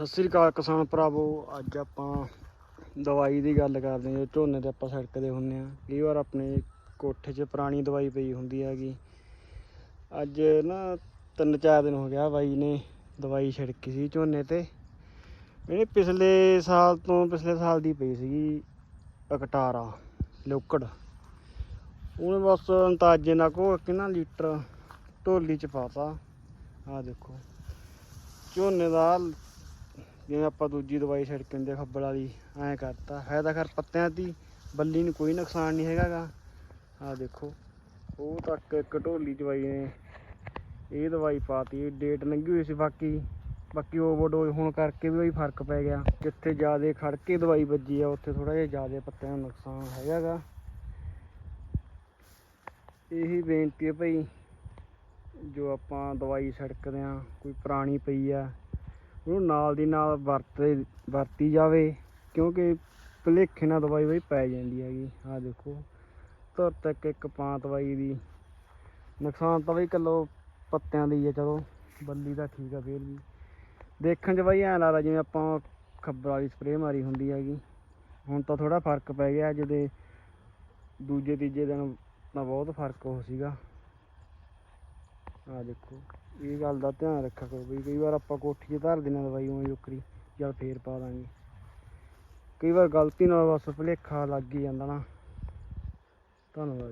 ਸਤਿ ਸ੍ਰੀ ਅਕਾਲ ਕਿਸਾਨ ਭਰਾਵੋ, ਅੱਜ ਆਪਾਂ ਦਵਾਈ ਦੀ ਗੱਲ ਕਰਦੇ ਹਾਂ, ਜੋ ਝੋਨੇ ਤੇ ਆਪਾਂ ਛਿੜਕਦੇ ਹੁੰਦੇ ਆ ਕਈ ਵਾਰ ਆਪਣੇ ਕੋਠੇ 'ਚ ਪੁਰਾਣੀ ਦਵਾਈ ਪਈ ਹੁੰਦੀ ਹੈਗੀ। ਅੱਜ ਨਾ ਤਿੰਨ ਚਾਰ ਦਿਨ ਹੋ ਗਿਆ ਬਾਈ ਨੇ ਦਵਾਈ ਛਿੜਕੀ ਸੀ ਝੋਨੇ ਤੇ। ਇਹਨੇ ਪਿਛਲੇ ਸਾਲ ਤੋਂ, ਪਿਛਲੇ ਸਾਲ ਦੀ ਪਈ ਸੀਗੀ ਅਕਟਾਰਾ ਲੋਕੜ ਉਹਨੇ ਬਸ ਅੰਤਾਜੇ ਨਾਲ ਕੋ ਕਿੰਨਾ ਲੀਟਰ ਢੋਲੀ ਚ ਪਾਤਾ ਆਹ ਦੇਖੋ, ਝੋਨੇ ਦਾ ਜਿਵੇਂ ਆਪਾਂ ਦੂਜੀ ਦਵਾਈ ਛਿੜਕ ਦਿੰਦੇ ਆ ਖੱਬਲ ਵਾਲੀ, ਐਂ ਕਰਤਾ। ਹੈ ਤਾਂ ਖਰ ਪੱਤਿਆਂ ਦੀ, ਬੱਲੀ ਨੂੰ ਕੋਈ ਨੁਕਸਾਨ ਨਹੀਂ ਹੈਗਾਗਾ ਆਹ ਦੇਖੋ, ਉਹ ਤੱਕ ਇੱਕ ਢੋਲੀ ਦਵਾਈ ਨੇ। ਇਹ ਦਵਾਈ ਪਾਤੀ, ਡੇਟ ਲੰਘੀ ਹੋਈ ਸੀ ਬਾਕੀ। ਬਾਕੀ ਓਵਰਡੋਜ਼ ਹੋਣ ਕਰਕੇ ਵੀ ਉਹੀ ਫ਼ਰਕ ਪੈ ਗਿਆ। ਜਿੱਥੇ ਜ਼ਿਆਦਾ ਖੜ ਕੇ ਦਵਾਈ ਵੱਜੀ ਆ, ਉੱਥੇ ਥੋੜਾ ਜਿਹਾ ਜ਼ਿਆਦਾ ਪੱਤਿਆਂ ਨੂੰ ਨੁਕਸਾਨ ਹੈਗਾਗਾ ਇਹੀ ਬੇਨਤੀ ਹੈ ਭਾਈ, ਜੋ ਆਪਾਂ ਦਵਾਈ ਛਿੜਕਦੇ ਆ, ਕੋਈ ਪੁਰਾਣੀ ਪਈ ਆ ਉਹਨੂੰ ਨਾਲ ਦੀ ਨਾਲ ਵਰਤੇ, ਵਰਤੀ ਜਾਵੇ, ਕਿਉਂਕਿ ਭੁਲੇਖੇ ਨਾਲ ਦਵਾਈ ਬਈ ਪੈ ਜਾਂਦੀ ਹੈਗੀ। ਆਹ ਦੇਖੋ, ਧੁਰ ਤੱਕ ਇੱਕ ਪਾਂ ਦਵਾਈ ਦੀ। ਨੁਕਸਾਨ ਤਾਂ ਬਈ ਕੱਲੋ ਪੱਤਿਆਂ ਦੀ ਹੈ ਚਲੋ, ਬੱਲੀ ਦਾ ਠੀਕ ਆ ਫੇਰ ਵੀ। ਦੇਖਣ 'ਚ ਬਈ ਐਂ ਲੱਗਦਾ ਜਿਵੇਂ ਆਪਾਂ ਖੱਬਰ ਵਾਲੀ ਸਪਰੇਅ ਮਾਰੀ ਹੁੰਦੀ ਹੈਗੀ। ਹੁਣ ਤਾਂ ਥੋੜਾ ਫ਼ਰਕ ਪੈ ਗਿਆ ਜਿਹਦੇ ਦੂਜੇ, ਤੀਜੇ ਦਿਨ ਤਾਂ ਬਹੁਤ ਫ਼ਰਕ ਹੋ ਸੀਗਾ। ਆ ਦੇਖੋ, ਇਹ ਗੱਲ ਦਾ ਧਿਆਨ ਰੱਖਿਆ ਕਰੋ ਵੀ ਕਈ ਵਾਰ ਆਪਾਂ ਕੋਠੀ 'ਚ ਧਰ ਦਿੰਦੇ ਹਾਂ ਦਵਾਈ ਉਵੇਂ ਉੱਕਰੀ, ਚੱਲ ਫੇਰ ਪਾ ਦਾਂਗੇ। ਕਈ ਵਾਰ ਗਲਤੀ ਨਾਲ ਬਸ ਭੁਲੇਖਾ ਲੱਗ ਹੀ ਜਾਂਦਾ ਨਾ। ਧੰਨਵਾਦ।